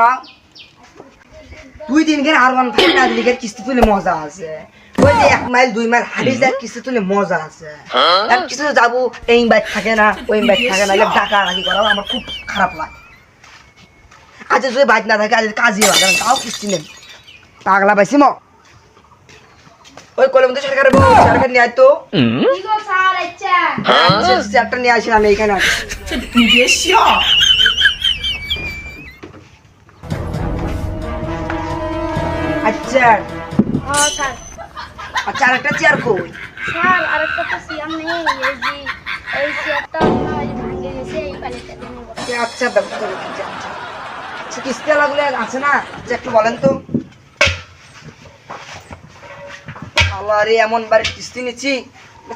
মা দুই দিন আর কিস্তি তুলে মজা আছে এক মাইল দুই মাইল হাঁটি যায় কিস্তি তুলে মজা আছে কিছু যাব এই বাইক থাকে না ওই বাইক থাকে না ডাকা রাখি করা আমার খুব খারাপ লাগে আজ যদি বাইক না থাকে, আজ কাজই হয় তাও কিস্তি নেই। পাগলা পাইছি ম। হ্যাঁ? নিয়ে আসি আমি আচ্ছা। আচ্ছা আরেকটা চেয়ার কই স্যার লাগলে আছে না? একটু বলেন তো। রে এমন কিস্তি নিচ্ছি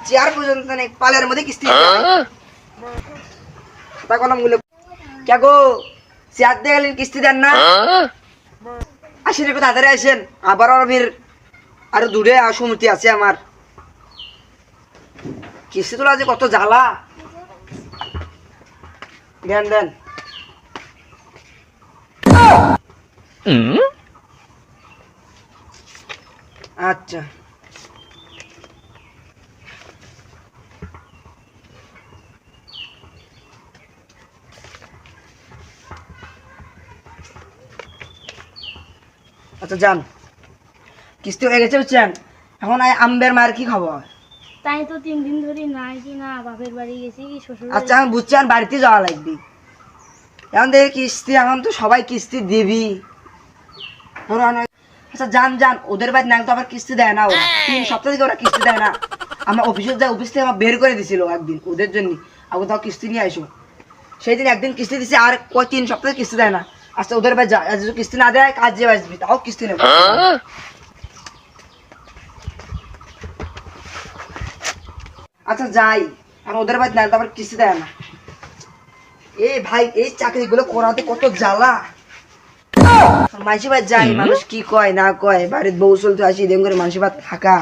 চেয়ার পর্যন্ত নেই পালের মধ্যে কিস্তি খাতা কলমগুলো কে গো চেয়ার দিয়ে গেলেন কিস্তি দেন না? আসেন একটু তাড়াতাড়ি আসেন আবার আরও দূরে সুমতি আছে আমার। কিস্তি তোলা যে কত জ্বালা। দেন দেন। আচ্ছা। আচ্ছা যান কিস্তি হয়ে গেছে বুঝছেন? এখন আম্বের মায়ের কি খবর? তাই তো তিন দিন ধরে নাই কি না বাপের বাড়ি গেছি কি শ্বশুর আচ্ছা এখন বুঝছেন বাড়িতে যাওয়া লাগবে। এখন দেখি কিস্তি এখন তো সবাই কিস্তি দিবি। আচ্ছা যান যান ওদের বাড়ি না তো আবার কিস্তি দেয় না ওরা তিন সপ্তাহ থেকে ওরা কিস্তি দেয় না। আমার অফিসে যায় অফিস থেকে আমার বের করে দিছিল একদিন ওদের জন্য। আগে তাও কিস্তি নিয়ে আসো সেই দিন একদিন কিস্তি দিছে আর কয় তিন সপ্তাহে কিস্তি দেয় না। আচ্ছা ওদের বাড়ি যদি কিস্তি না দেয় কাজ যে আসবি তাও কিস্তি নেবে। আচ্ছা যাই। আর ওদের বাড়ি না তারপর কিস্তি দেয় না। এ ভাই এই চাকরিগুলো করাতে কত জ্বালা। মানসি বাদ যাই মানুষ কি কয় না কয় বাড়ির বউ চলতে আসি দেম করে মানসি ভাত থাকা।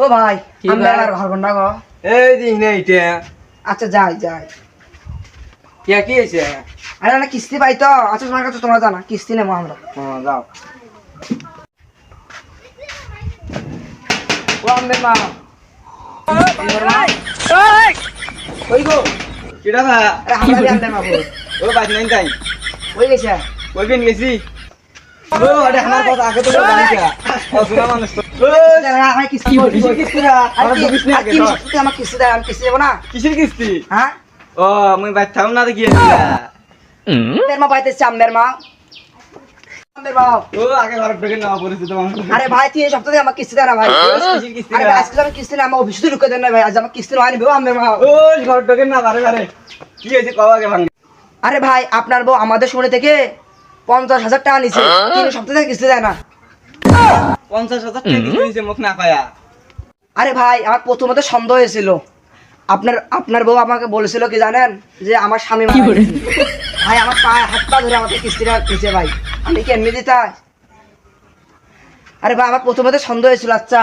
ও ভাই আমরা আর ঘর বন্ধা গো। এই দিস না এটা আচ্ছা যাই যাই। কে কি হয়েছে? আরে না কিস্তি পাই তো। আচ্ছা তোমার কাছে তোমরা জানা কিস্তি নেব আমরা। হ্যাঁ যাও। ও আম্বের মা। আম্বের মা। কই গো। কিটা ভা আরে আমরা আম্বের মা ও বাইর নাই তাই ওই গেছে। ওই বিন গেছি। ও আরে আমার কথা আগে তো জানিস না। ও মানুষ তো। আমার কিস্তি কিসের কিস্তি রা? আমার কিস্তি আগে ধর। আমার কিস্তি দেয়? আমি কিস্তি দেবো না। কিসের কিস্তি? হ্যাঁ? ও মুই বাইর থাম না আম্বের পাইতেছে আরে ভাই তিন সপ্তাহ থেকে আমার কিস্তি দেয় ভাই। আরে ভাই, আজকে আমি কিস্তি না আমার অফিসে ঢুকে দেন না ভাই। আজ আমার কিস্তি নয় নিবে আম্বের ও ঘর ঢুকে না বারে বারে কি হয়েছে কও আগে ভাঙ। আরে ভাই আপনার বউ আমাদের শুনে থেকে পঞ্চাশ হাজার টাকা নিছে। তিন সপ্তাহ থেকে কিস্তি দেয় না। পঞ্চাশ হাজার টাকা মুখ না আরে ভাই আমার প্রথমত সন্দেহ হয়েছিল। আপনার আপনার বউ আমাকে বলেছিল কি জানেন? যে আমার স্বামী মারা গেছে। ভাই আমার পায়ে হাত পা ধরে আমাকে কিস্তিটা দিচ্ছে ভাই। আমি কি এমনি দিতে আরে ভাই আমার প্রথমত সন্দেহ হয়েছিল আচ্ছা।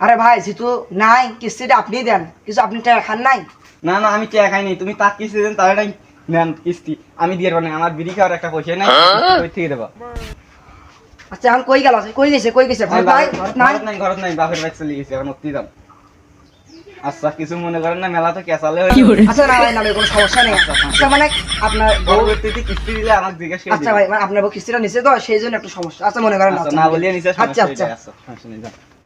আরে ভাই যেহেতু নাই কিস্তিটা আপনিই দেন। কিছু আপনি টাকা খান নাই? না না আমি টাকা খাইনি তুমি তার কিস্তি দেন তাহলে নেন কিস্তি। আমি দিয়ে না আমার বিড়ি খাওয়ার একটা পয়সা নাই ওই থেকে দেবো। আচ্ছা এখন কই গেল? কই গেছে কই গেছে? ভাই ভাই ঘৰত নাই ঘরত নাই? ঘরত নাই বাপের বাইক চলে গেছে এখন উঠতে যাম আচ্ছা কিছু মনে করেন না মেলা তো ক্যাসালে আচ্ছা না ভাই না কোনো সমস্যা নেই। আচ্ছা মানে আপনার পরবর্তীতে কিস্তি দিলে আমাকে জিজ্ঞেস করে আচ্ছা ভাই মানে আপনার কিস্তিটা নিচে তো সেই জন্য একটু সমস্যা। আচ্ছা মনে করেন না, আচ্ছা না বলিয়ে নিছে আচ্ছা আচ্ছা। আচ্ছা যাও।